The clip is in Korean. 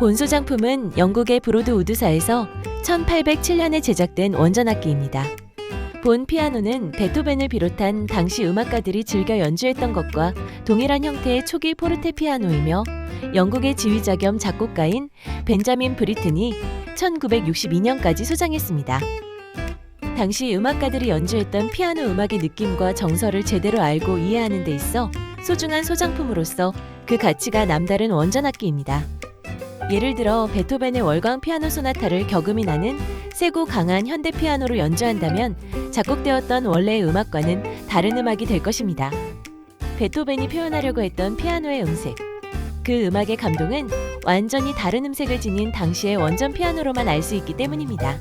본 소 장품은 영국의 브로드 우드사에서 1807년에 제작된 원전 악기입니다. 본 피아노는 베토벤을 비롯한 당시 음악가들이 즐겨 연주했던 것과 동일한 형태의 초기 포르테 피아노이며 영국의 지휘자 겸 작곡가인 벤자민 브리튼이 1962년까지 소장했습니다. 당시 음악가들이 연주했던 피아노 음악의 느낌과 정서를 제대로 알고 이해하는 데 있어 소중한 소장품으로서 그 가치가 남다른 원전 악기입니다. 예를 들어 베토벤의 월광 피아노 소나타를 격음이 나는 세고 강한 현대 피아노로 연주한다면 작곡되었던 원래의 음악과는 다른 음악이 될 것입니다. 베토벤이 표현하려고 했던 피아노의 음색. 그 음악의 감동은 완전히 다른 음색을 지닌 당시의 원전 피아노로만 알 수 있기 때문입니다.